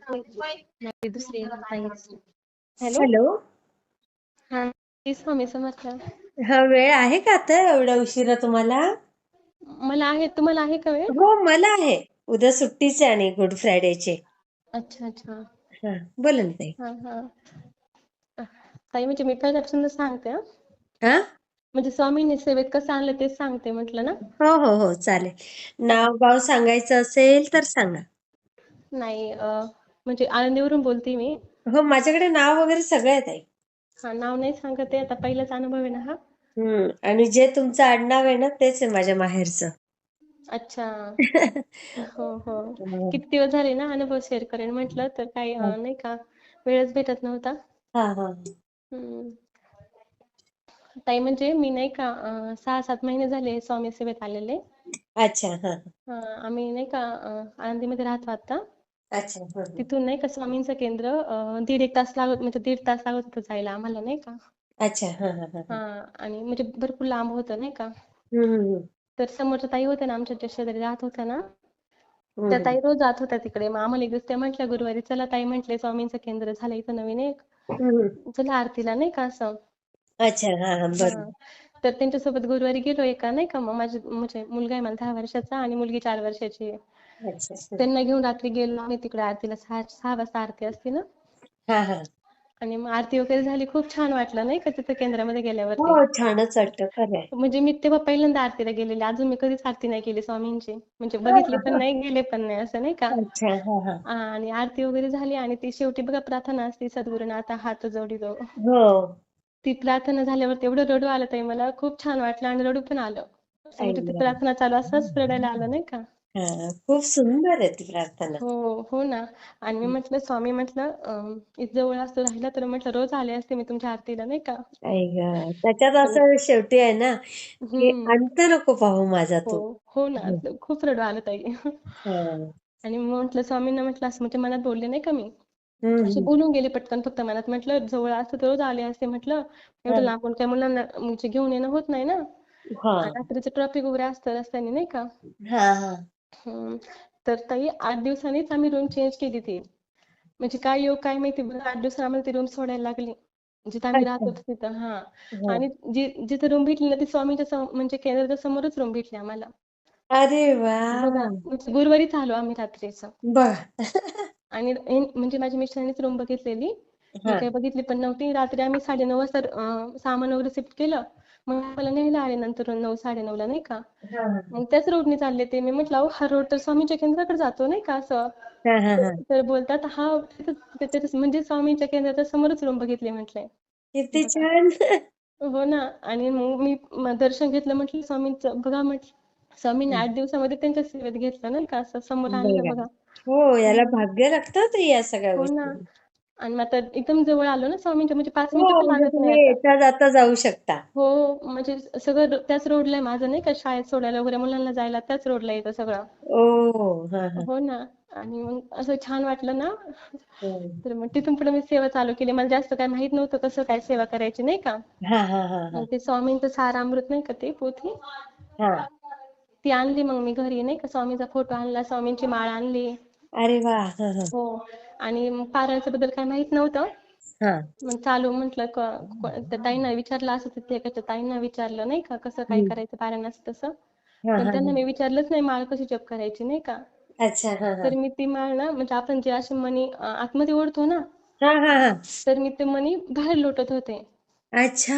नाही दुसरी hello? Hello? हा स्वामी समर्थ हा वेळ आहे का आता एवढा उशिरा तुम्हाला? मला आहे तुम्हाला आहे का वेळ? हो मला आहे. उद्या सुट्टीच आणि गुड फ्रायडेचे. अच्छा अच्छा. हा बोला ना ताई. हा हा. ताई म्हणजे मी पहिल्यापासून सांगते हा. हा? म्हणजे स्वामींनी सेवेत कसं आणलं तेच सांगते म्हटलं ना. हो हो हो चालेल. नाव गाव सांगायचं असेल तर सांगा. नाही अं, म्हणजे आळंदीवरून बोलते मी. हो माझ्याकडे नाव वगैरे सगळं आहे ताई. हा नाव नाही सांगत आहे. आता पहिलाच अनुभव आहे ना हा? हम्म आणि जे तुमचं आडनाव आहे ना तेच आहे माझ्या माहेरचं. अच्छा. हो हो. किती दिवस झाले ना अनुभव शेअर करेन म्हटलं तर काही अं, नाही का वेळच भेटत नव्हता. हा हा. हम्म. ताई म्हणजे मी नाही का अं, सहा सात महिने झाले स्वामी सेवेत आलेले. अच्छा हा. अं, आम्ही नाही का अं, आळंदीमध्ये राहतो आता. अच्छा हा, हा. तिथून नाही का स्वामींचं केंद्र अं, दीड एक तास लागत म्हणजे दीड तास लागत होतं जायला आम्हाला नाही का? अच्छा हा हा हा हा. आणि म्हणजे भरपूर लांब होतं नाही का. तर समोरच्या ताई होत्या ना आमच्या ज्या शेजारी राहत होत्या ना त्या ताई रोज जात होत्या तिकडे. मग आम्हाला एक दिवस त्या म्हटल्या गुरुवारी चला ताई म्हटले स्वामींचं केंद्र झालं इथं नवीन एक. चला आरतीला नाही का असं. अच्छा हा हा बरं. हा. तर त्यांच्यासोबत गुरुवारी गेलो एका नाही का? मग माझे म्हणजे मुलगा आहे मला दहा वर्षाचा आणि मुलगी चार वर्षाची आहे. त्यांना घेऊन रात्री गेलो आम्ही तिकडे आरतीला सहा सहा वाजता आरती असते ना? आणि मग आरती वगैरे झाली खूप छान वाटलं नाही का तिथं केंद्रामध्ये गेल्यावरती? हो छानच वाटतं म्हणजे मी तेव्हा पहिल्यांदा आरतीला गेलेले अजून मी कधीच आरती नाही केली स्वामींची. म्हणजे बघितली पण नाही गेले पण नाही असं नाही का? आणि आरती वगैरे झाली आणि ती शेवटी बघा प्रार्थना असते सद्गुरुनाथा हात जोडितो हो. ती प्रार्थना झाल्यावर तेवढं रडू आलं ताई मला खूप छान वाटलं आणि रडू पण आलं. ती. प्रार्थना चालू असताच रडायला आलं नाही का? हा खूप सुंदर आहे ती प्रार्थना. हो हो ना. आणि मी म्हटलं स्वामी म्हटलं अं, जवळ असतो राहिला तर म्हटलं रोज आले असते मी तुमच्या आरतीला नाही का? त्याच्यात पण असं शेवटी आहे ना की अंत नको पाहू माझा हो तू हो ना. हं. खूप रडू आलं ताई. हा. आणि मग म्हटलं स्वामींना म्हटलं असं म्हणजे मनात बोलले नाही का मी? हम्म. बोलून गेले पटकन फक्त मनात. म्हटलं जवळ असतं तर रोज आले असते म्हटलं. हा. एवढं लांबून काय मुलांना म्हणजे घेऊन येणं होत नाही ना. हा. रात्रीचं ट्रॅफिक वगैरे असतं रस्त्याने नाही का? हा हा. तर ताई आठ दिवसांनीच आम्ही रूम चेंज केली ती. म्हणजे काय योग काय माहिती बरं आठ दिवसांनी आम्हाला ती रूम सोडायला लागली. जिथं आम्ही राहत होतो तिथं हा. हा. आणि जी जिथं रूम भेटली ना ती स्वामींच्या म्हणजे केंद्राच्या समोरच रूम भेटली आम्हाला. अरे वा! बघा गुरुवारीच आलो आम्ही रात्रीच. बघ आणि म्हणजे माझ्या मिस्टरांनीच रूम बघितलेली. मी काही बघितली पण नव्हती. रात्री आम्ही साडेनऊ वाजता सामान वगैरे शिफ्ट केलं. मग आम्हाला न्यायला आले नंतर नऊ साडेनऊला नाही का? मग त्याच रोडने चालले ते. मी म्हटलं अहो हा रोड तर स्वामींच्या केंद्राकडे जातो नाही का? असं. तर बोलतात हा म्हणजे स्वामींच्या केंद्राच्या समोरच रूम बघितले म्हटले. किती छान. हो ना. आणि मग मी दर्शन घेतलं म्हटलं स्वामींचं बघा म्हटलं स्वामींनी आठ दिवसामध्ये त्यांच्या सेवेत घेतलं नाही का? असं समोर आणलं बघा. हो याला. भाग्य लागतं ते या सगळ्या हो ना. आणि मग आता एकदम जवळ आलो ना स्वामींच्या म्हणजे पाच हो मिनिटं पण म्हणजे लागत नाही आता. येता जाता जाऊ शकता. हो म्हणजे सगळं त्याच रोडला आहे माझं नाही का? शाळेत सोडायला वगैरे मुलांना जायला त्याच रोडला येतं सगळं. ओ हा हा. हो ना. आणि मग असं छान वाटलं ना. हम्म. तर मग तिथून पुढे मी सेवा चालू केली. मला जास्त काय माहीत नव्हतं कसं काय सेवा करायची नाही का? हा हा हा हा. मग ते स्वामींचं सारामृत नाही का ते पोथी? हा. ती आणली मग मी घरी नाही का? स्वामींचा फोटो आणला स्वामींची माळ आणली. अरे वा हा हा. हो. आणि मग बद्दल काय माहीत नव्हतं. हा. मग चालू म्हटलं क- क- त्या ताईंना विचारलं असं तिथे एकाच्या ताईंना विचारलं नाही का कसं काय. करायचं पारायण असं तसं. हा पण हा त्यांना हा. मी विचारलंच नाही माळ कशी जप करायची नाही का. अच्छा हा हा. तर मी ती माळ ना म्हणजे आपण जे असे मणी अं, आतमध्ये ओढतो ना. हा हा हा. तर मी ते मणी बाहेर लोटत होते. अच्छा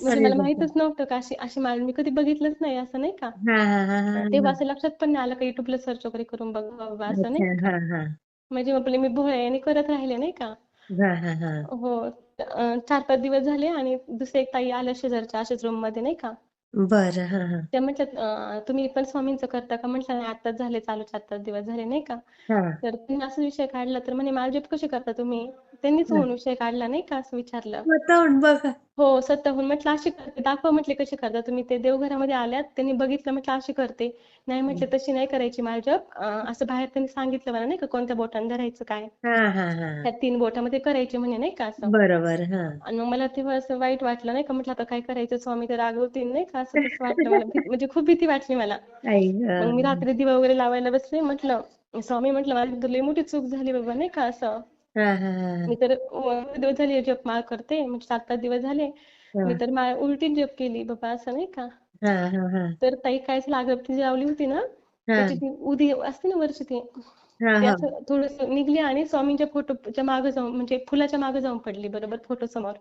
म्हणजे अरे मला बापरे. माहितच नव्हतं का अशी अशी माळ मी कधी बघितलंच नाही असं नाही का? हा हा हा हा तेव्हा असं लक्षात पण नाही आलं का युट्यूबला सर्च वगैरे करून बघ बाबा. असं नाही अच्छा का? हा हा. म्हणजे आपले मी भोळ्याने करत राहिले नाही का? हा हा हा. हो अं, चार पाच दिवस झाले आणि दुसरे एक ताई आल्या शेजारच्या अशाच रूममध्ये नाही का? बरं हा हा. त्या म्हटल्यात अं, तुम्ही पण स्वामींचं करता का? म्हटलं नाही आताच झाले चालू चार पाच दिवस झाले नाही का? हा. तर त्यांनी असा विषय काढला तर म्हणे जप कशी करता तुम्ही? त्यांनीच हा. होऊन विषय काढला नाही का असं विचारलं. स्वतःहून बघा. हो स्वतःहून. म्हटलं अशी करते. दाखवा म्हटले कशी करता तुम्ही. ते देवघरामध्ये आल्यात. त्यांनी बघितलं म्हटलं अशी करते. नाही म्हटले तशी नाही करायची जप अं, असं बाहेर त्यांनी सांगितलं मला नाही का कोणत्या बोटाने धरायचं काय. हा हा हा. त्या तीन बोटामध्ये करायचे म्हणे नाही का असं. बरोबर हा. आणि मग मला तेव्हा असं वाईट वाटलं नाही का. म्हटलं आता काय करायचं? स्वामी तर रागवतील नाही का? असं तसं वाटलं मला. म्हणजे खूप भीती वाटली मला. आई मग मी गं. रात्री दिवा वगैरे लावायला बसले. म्हटलं स्वामी म्हटलं माझी तर लई मोठी चूक झाली बाबा नाही का असं. हा हा हा. मी तर दिवस झाले जपमाळ करते म्हणजे सात पाच दिवस झाले. मी तर माळ उलटी जप केली बाबा असं नाही का? हा हा हा. तर ताई काय झालं अगरबत्ती जी लावली होती ना हा. त्याची ती उदी असते ना वरची ती हा ते हा. असं थोडस निघली आणि स्वामींच्या फोटोच्या मागे जाऊन म्हणजे फुलाच्या मागे जाऊन पडली बरोबर फोटो समोर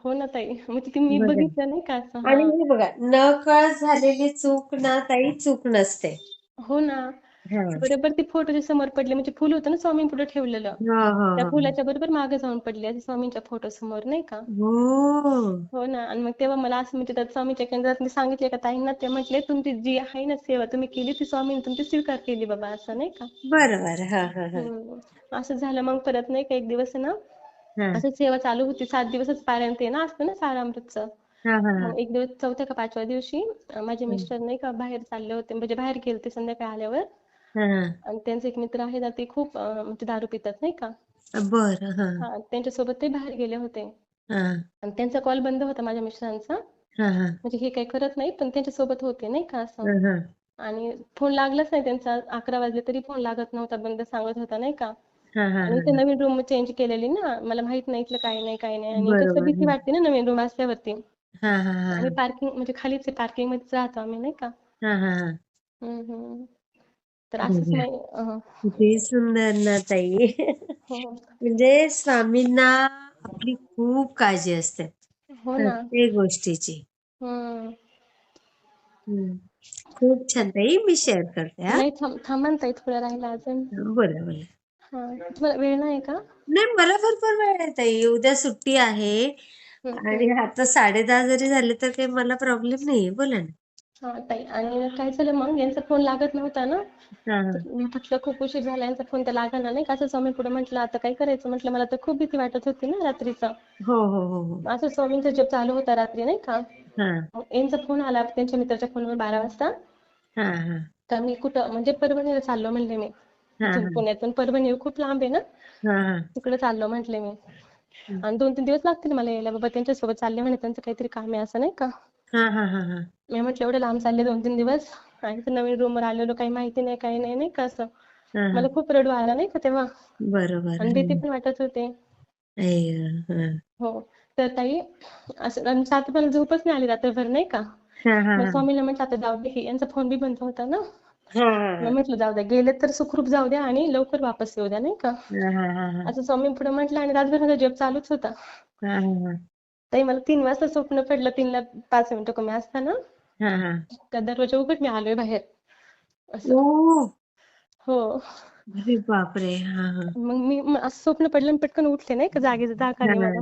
हो ना ताई म्हणजे ती मी बघा. बघितलं नाही का असं? आणि हा हे बघा नकळत झालेली चूक ना ताई चूक नसते. हो ना. बरोबर ती फोटोच्या समोर पडली म्हणजे फुल होतं ना स्वामी पुढे ठेवलेलं? त्या फुलाच्या बरोबर मागे जाऊन पडली स्वामींच्या फोटो समोर नाही का? हो. हो ना आणि मग तेव्हा मला असं म्हणजे स्वामीच्या केंद्रात मी सांगितले का ताईंना ते म्हटले तुमची जी आहे ना सेवा तुम्ही केली ती स्वामींनी तुमची स्वीकार केली बाबा असं नाही का? बरं बरं. हा. असं झालं मग परत नाही का एक दिवस ना असंच सेवा चालू होती सात दिवसच पारायण ते ना असतं ना सारामृतचं. एक दिवस चौथ्या का पाचव्या दिवशी माझे मिस्टर नाही का बाहेर चालले होते म्हणजे बाहेर गेलते संध्याकाळी आल्यावर. हा. आणि त्यांचे एक मित्र आहे ना ते खूप अं, म्हणजे दारू पितात नाही का? बरं हा. हा त्यांच्यासोबत ते बाहेर गेले होते. हा. आणि त्यांचा कॉल बंद होता माझ्या मिस्टरांचा. हा हा. म्हणजे हे काही करत नाही पण त्यांच्यासोबत होते नाही का असं. हा हा. आणि फोन लागलाच नाही त्यांचा. अकरा वाजले तरी फोन लागत नव्हता बंद सांगत होता नाही का? हा हा आणि इथे नवीन रूम चेंज केलेली ना. मला माहीत नाही इथलं काय नाही काय नाही. आणि कसं बरोबर भीती वाटते ना नवीन रूम असल्यावरती. हा हा हा. आणि पार्किंग म्हणजे खालीच पार्किंग मध्येच राहतो आम्ही नाही का? हा हा हा. हम्म तर असंच नाही किती सुंदर ना ताई. हो. म्हणजे स्वामींना आपली खूप काळजी असते. हो ना. प्रत्येक गोष्टीची. खूप छान ताई मी शेअर करते हा. नाही थांब थांबा ना ताई थोडं राहिलं अजून. बोला बोला. हा तुम्हाला वेळ नाही का? नाही मला भरपूर वेळ आहे ताई. उद्या सुट्टी आहे. हम्म, आणि. आता साडे दहा जरी झाले तर काही मला प्रॉब्लेम नाहीये. बोला ना. हा ताई. आणि काय झालं मग? यांचा फोन लागत नव्हता ना? हा. हा तर मी म्हटलं खूप उशीर झाला यांचा फोन तर लागला नाही. का असं स्वामी पुढे म्हटलं आता काय करायचं? म्हटलं मला तर खूप भीती वाटत होती ना रात्रीचं. हो हो हो हो. असं स्वामींचा जप चालू होता रात्री नाही का? हा. मग यांचा फोन आला त्यांच्या मित्राच्या फोनवर बारा वाजता. हा हा. तर मी कुठं म्हणजे परभणीला चाललो म्हणले मी. हा इथून पुण्यातून. परभणी खूप लांब आहे ना? हा हा. तिकडे चाललो म्हटले मी. आणि दोन तीन दिवस लागतील मला यायला. बाबा त्यांच्यासोबत चालले म्हणे. त्यांचं काहीतरी काम आहे असं नाही का? हा हा हा हा. मी म्हटलं एवढे लांब चालले दोन तीन दिवस. आणि नवीन रूमवर आलेलो काही माहिती नाही काही नाही नाही का असं? मला खूप रडू आला नाही का तेव्हा? बरोबर आणि भीती पण वाटत होते. हा. तर ताई असं सात पण झोपच नाही आली रात्रभर नाही का? हा हा हा. स्वामीला म्हटलं आता जाऊ दे हे यांचा फोन बी बंद होता ना? म्हटलं जाऊ द्या गेले तर सुखरूप जाऊ द्या आणि लवकर वापस येऊ द्या नाही का? असं स्वामी पुढे म्हटलं आणि रातभर माझा जप चालूच होता. ताई मला तीन वाजता स्वप्न पडलं तीनला पाच मिनिटं कमी असताना. हा हा. त्या दरवाजा उघड मी आलोय बाहेर. असं. हो. अरे बापरे. हा हा. मग मी असं स्वप्न पडलं आणि पटकन उठले नाही का जागेचं नाही मला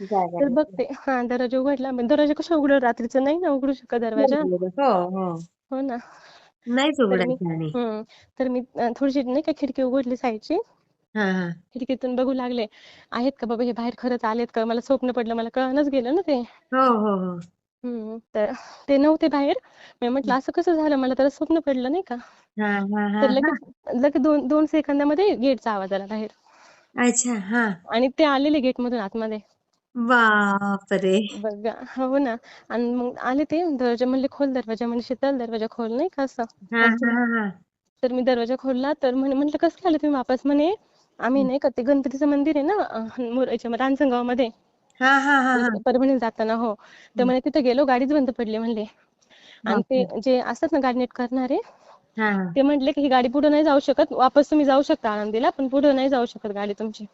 जागा तर नाही. बघते. हा दरवाजा उघडला. मग दरवाजा कसा उघडल? रात्रीचं नाही ना उघडू शकत दरवाजा? हो हो. हो ना. नाहीच तर मी उघडायचं आणि हम्म. तर मी अं, थोडीशी नाही का खिडकी उघडली साईडची? हा हा. खिडकीतून बघू लागले. आहेत का बाबा हे बाहेर खरंच आलेत का? मला स्वप्न पडलं. मला कळनच गेलं ना ते. हो हो हो. हम्म तर ते नव्हते बाहेर. मी म्हटलं असं कसं झालं? मला तर स्वप्न पडलं नाही का? हा हा हा तर हा. लगेच लगेच दोन दोन सेकंदामध्ये गेटचा आवाज आला बाहेर. अच्छा हा. आणि ते आलेले गेट मधून आतमध्ये. बापरे. बघा हो ना. आणि मग आले ते दरवाजा म्हणले खोल दरवाजा म्हणजे शीतल दरवाजा खोल नाही का असं? हा हा हा. हा तर मी दरवाजा खोलला तर म्हणे म्हटलं कसं आले तुम्ही वापस म्हणे? आम्ही नाही का ते गणपतीचं मंदिर आहे ना अं, मोर- याच्या रांजणगावमध्ये हा हा हा हा. परभणीला जाताना हो. तर म्हणे तिथे गेलो गाडीच बंद पडली म्हणले. आणि ते जे असतात ना गाडी नीट करणारे हा हा. ते म्हटले की ही गाडी पुढे नाही जाऊ शकत. वापस तुम्ही जाऊ शकता आळंदीला पण पुढे नाही जाऊ शकत गाडी तुमची.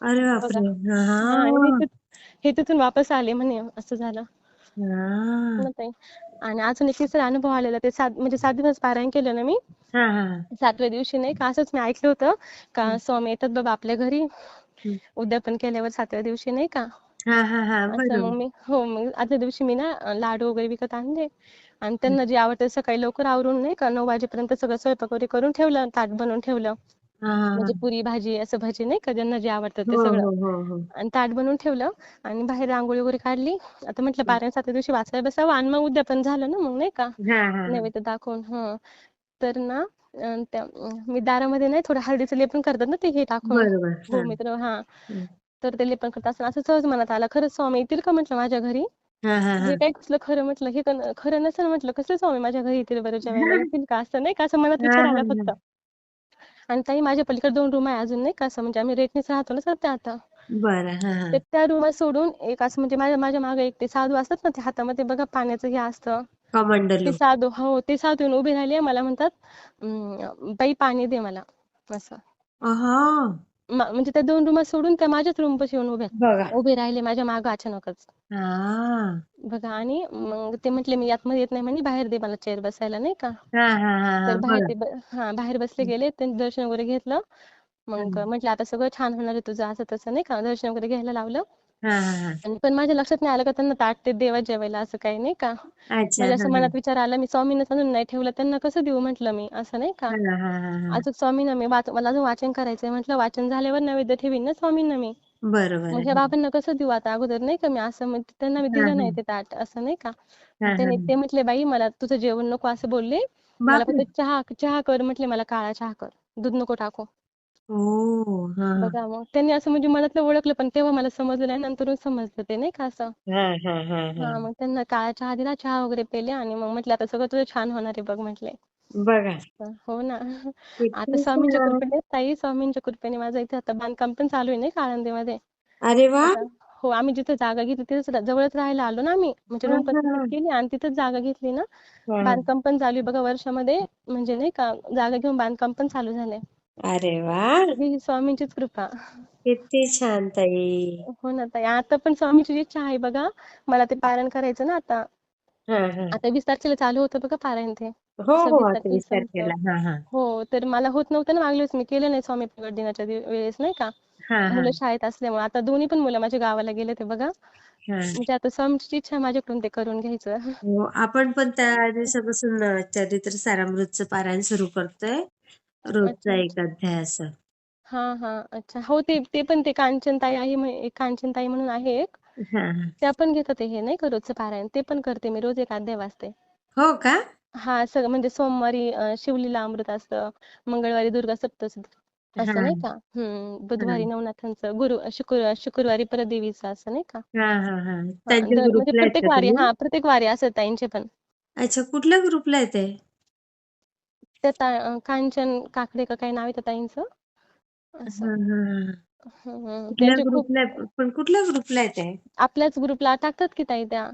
अरे बापरे. हा. हा आणि हे तिथ- हे तिथून वापस आले म्हणे असं झालं. हा. मग ताई आणि अजून एक तिसरा अनुभव आलेला ते सात म्हणजे सात दिवस पारायण केलं ना मी. हा हा सातव्या दिवशी नाही का असंच मी ऐकलं होतं का स्वामी येतात बाबा आपल्या घरी. हम्म. उद्यापन केल्यावर सातव्या दिवशी नाही का हा हा हा. असं मग मी हो मग आदल्या दिवशी मी ना अं, लाडू वगैरे विकत आणले आणि त्यांना जे आवडतं सकाळी लवकर आवरून नाही का नऊ वाजेपर्यंत सगळं स्वयंपाक वगैरे करून ठेवलं ताट बनवून ठेवलं. हा हा हा. म्हणजे पुरी भाजी असं भजी नाही का ज्यांना जे आवडतं ते हो सगळं. हो हो हो. आणि ताट बनवून ठेवलं आणि बाहेर रांगोळी वगैरे काढली. आता म्हटलं पारायण सातव्या दिवशी वाचायला बसावं आणि मग उद्यापन झालं ना मग नाही का? हा हा हा. नैवेद्य दाखवून हं. तर ना अं, त्या मी दारामध्ये नाही थोडं हळदीचं लेपन करतात ना ते हे टाकून बरोबर हा. गोमित्र हा. तर ते लेपन करत असताना असं सहज मनात आलं खरंच स्वामी येतील का? म्हटलं माझ्या घरी. हा हा हा. हे काय कसलं खरं म्हटलं हे कन- खरं नसेल म्हटलं कसं स्वामी माझ्या घरी येतील बरं जेवायला येतील का? असं नाही का? असं मनात हा विचार आला हा फक्त. आणि ताई माझ्या पलीकडे दोन रूम आहे अजून नाही का? असं म्हणजे आम्ही रेंटनेच राहतो ना सध्या आता. बरं हा हा. तर त्या रूमात सोडून एक असं म्हणजे माझ्या माझ्या मागे एक ते साधू असतात ना ते हातामध्ये बघा पाण्याचं हे असतं. कमंडलू ते साधू हो ते साधू येऊन उभे राहिले मला म्हणतात "अं, बाई पाणी दे मला. असं. म्हणजे त्या दोन रूमात सोडून त्या माझ्याच रूम पाशी येऊन उभ्या उभे राहिले माझ्या मागं अचानकच. बघा आणि मग ते म्हटले मी आतमध्ये येत नाही म्हणे बाहेर दे मला चेअर बसायला नाही का? हा हा हा हा. तर बाहेर ते हा बाहेर बसले गेले त्यांनी दर्शन वगैरे घेतलं. मग. म्हटलं आता सगळं छान होणार आहे तुझं असं तसं नाही का? दर्शन वगैरे घ्यायला लावलं. हा हा हा. आणि पण माझ्या लक्षात नाही आलं का त्यांना ताट ते देवा जेवायला असं काही नाही का? अच्छा हा असं मनात विचार आला मी स्वामींनाच अजून नाही ठेवलं त्यांना कसं देऊ म्हटलं मी? असं नाही का? हा हा हा हा अजून स्वामींना मी वाच मला अजून वाचन करायचंय म्हटलं वाचन झाल्यावर नैवेद्य ठेवीन ना स्वामींना मी. बरोबर मग आहे. ह्या बाबांना कसं देऊ आता? अगोदर नाही का मी असं मग त्यांना मी हा दिलं हा. नाही ते ताट असं नाही का? मग हा त्याने ते म्हटले बाई मला तुझं जेवण नको असं बोलले. मला बापरे! फक्त चहा चहा कर म्हटले मला काळा चहा कर. दूध नको टाकू. ओ हा. बघा मग त्यांनी असं म्हणजे मनातलं ओळखलं पण तेव्हा मला समजलं नाही नंतरून समजलं ते नाही का असं? हा हा हा हा. हा मग त्यांना काळा चहा दिला चहा वगैरे पेले आणि मग म्हटलं आता सगळं तुझं छान होणार आहे बघ म्हटले. बघा. हो ना. आता किती स्वामींच्या कृपेने ताई स्वामींच्या कृपेने माझं इथे आता बांधकाम पण चालू आहे नाही का आळंदीमध्ये. अरे वा! आता हो आम्ही जिथे जागा घेतली तिथेच रा- जवळच राहायला आलो ना आम्ही. म्हणजे हा रूम पण हा. केली आणि तिथेच जागा घेतली ना. हा. बांधकाम पण चालू आहे बघा वर्षामध्ये म्हणजे नाही का जागा घेऊन बांधकाम पण चालू झालंय. अरे वा. ही स्वामींचीच कृपा. किती छान ताई. हो ना ताई. आता पण स्वामीची इच्छा आहे बघा मला ते पारायण करायचं ना आता. हा हा. आता वीस तारखेला चालू होतं बघा पारायण ते. हो हो आता तारखेला संपतं हा हा. हो तर मला होत नव्हतं ना मागल्या वेळेस मी. केलं नाही स्वामी प्रगट दिनाच्या दिव- वेळेस नाही का? हा हा. मुलं शाळेत असल्यामुळे. आता दोन्ही पण मुलं माझ्या गावाला गेले ते बघा. हा. म्हणजे आता स्वामीची इच्छा आहे माझ्याकडून ते करून घ्यायचं. हो आपण पण त्या दिवसापासून अ, चरित्र सारामृतचं पारायण सुरू करतोय. रोजचा अच्छा. एक अध्याय असं हा हा. अच्छा. हो ते ते पण ते कांचनताई आहे म्हण- एक कांचनताई म्हणून आहे एक. हा. हा त्या पण घेतात ते हे नाही का रोजचं पारायण? ते पण करते मी रोज एक अध्याय वाचते. हो का? हा सगळं म्हणजे सोमवारी अं, शिवलीला अमृत असतं मंगळवारी दुर्गा सप्तशती हा असं नाही का? हम्म. बुधवारी नवनाथांचं गुरु शुक्र शुक्रवारी परत देवीचं असं नाही का? हा हा हा. हा त्यांच्या दर म्हणजे ग्रुपला आहेत का प्रत्येक वारी तुम्ही? हा प्रत्येक वारी असं ताईंचे पण. अच्छा कुठल्या ग्रुपला आहे ते त्या ता- कांचन काकडे का काय नाव आहे त्या ताईंचं? असं. हा हा हा. हम्म, कुठल्या त्यांचे खूप ग्रुपला आहे पण कुठल्या ग्रुपला आहे ते? आपल्याच ग्रुपला टाकतात की ताई त्या?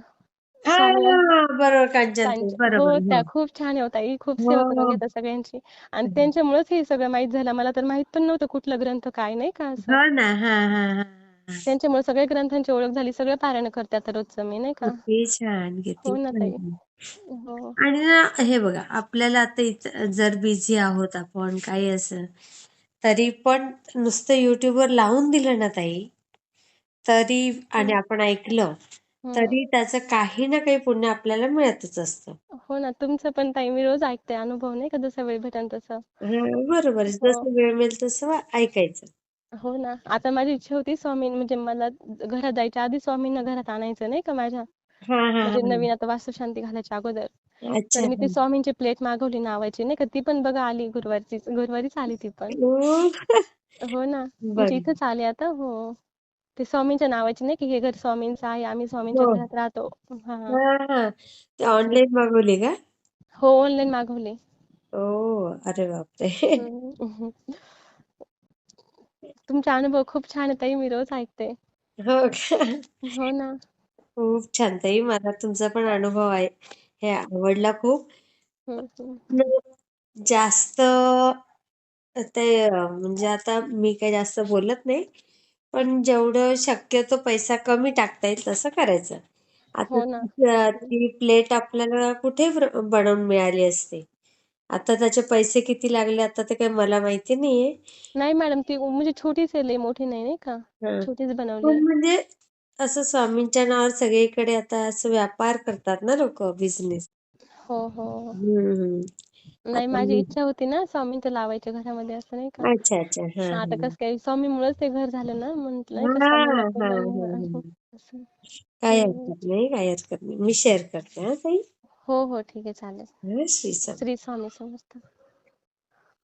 हा स्वामी बरोबर कांचन. ताई कांच हो. बरोबर त्या हो खूप छान आहे ताई. खूप सेवा करून हो घेतात सगळ्यांची. आणि त्यांच्यामुळेच हे सगळं माहीत झालं. मला तर माहीत पण नव्हतं कुठला ग्रंथ काय नाही का असं. हो ना. हा हा हा हा. त्यांच्यामुळे सगळ्या ग्रंथांची ओळख झाली. सगळं पारायण करते आता रोजचं मी नाही का? किती छान. किती हो ना ताई. छान हो. आणि ना हे बघा आपल्याला आता इथं जर बिझी आहोत आपण काही असं तरी पण नुसतं युट्यूबवर लावून दिलं ना ताई तरी आणि आपण ऐकलं. तरी त्याचं काही ना काही पुण्य आपल्याला मिळतच असतं. हो ना तुमचं पण ताई मी रोज ऐकते अनुभव नाही का जसा वेळ भेटेल तसं? हा, बरोबर हो. जसं वेळ मिळेल तसं वा- ऐकायचं. हो ना आता माझी इच्छा होती स्वामी म्हणजे मला घरात जायच्या आधी स्वामींना घरात आणायचं नाही का माझ्या? हा हा म्हणजे हा. नवीन आता वास्तुशांती घालायच्या अगोदर. अच्छा. तर मी ती हा. स्वामींची प्लेट मागवली नावाची नाही का? ती पण बघा आली गुरुवारची गुरुवारीच आली ती पण. ओ, हो ना. बघ म्हणजे इथंच आली आता हो. ते स्वामींच्या नावाची नाही की? हे घर स्वामींचं आहे आम्ही स्वामींच्या हो. घरात राहतो. हा हा. हा. ते ऑनलाईन मागवली का? हो ऑनलाईन मागवली. ओ अरे बापरे. तुमचे अनुभव खूप छान आहे ताई मी रोज ऐकते. हो का? हो ना. खूप छान ताई. मला तुमचा पण अनुभव आहे. हे आवडला खूप. जास्त ते अं, म्हणजे आता मी काही जास्त बोलत नाही. पण जेवढं शक्यतो पैसा कमी टाकता येईल तसं करायचं. आता हो ना. ती अं, ती प्लेट आपल्याला कुठे बनवून मिळाली असते? आता त्याचे पैसे किती लागले आता ते काही मला माहिती नाहीये. नाही मॅडम ती म्हणजे छोटीच आहे लई मोठी नाही नाही का? हा. छोटीच बनवली पण आहे. म्हणजे असं स्वामींच्या नावावर सगळीकडे आता असं व्यापार करतात ना लोक बिझनेस हो हो. हम्म. नाही माझी इच्छा होती ना स्वामींचं लावायच्या घरामध्ये असं नाही का? अच्छा अच्छा. हा हा, आता कसं काय स्वामीमुळेच ते घर झालं ना म्हटलं हा हा हा हा. असं. काय. हरकत नाही काय हरकत नाही. मी शेअर करते हा ताई. हो हो ठीक आहे चालेल. हा श्री स्वामी. श्री स्वामी समर्थ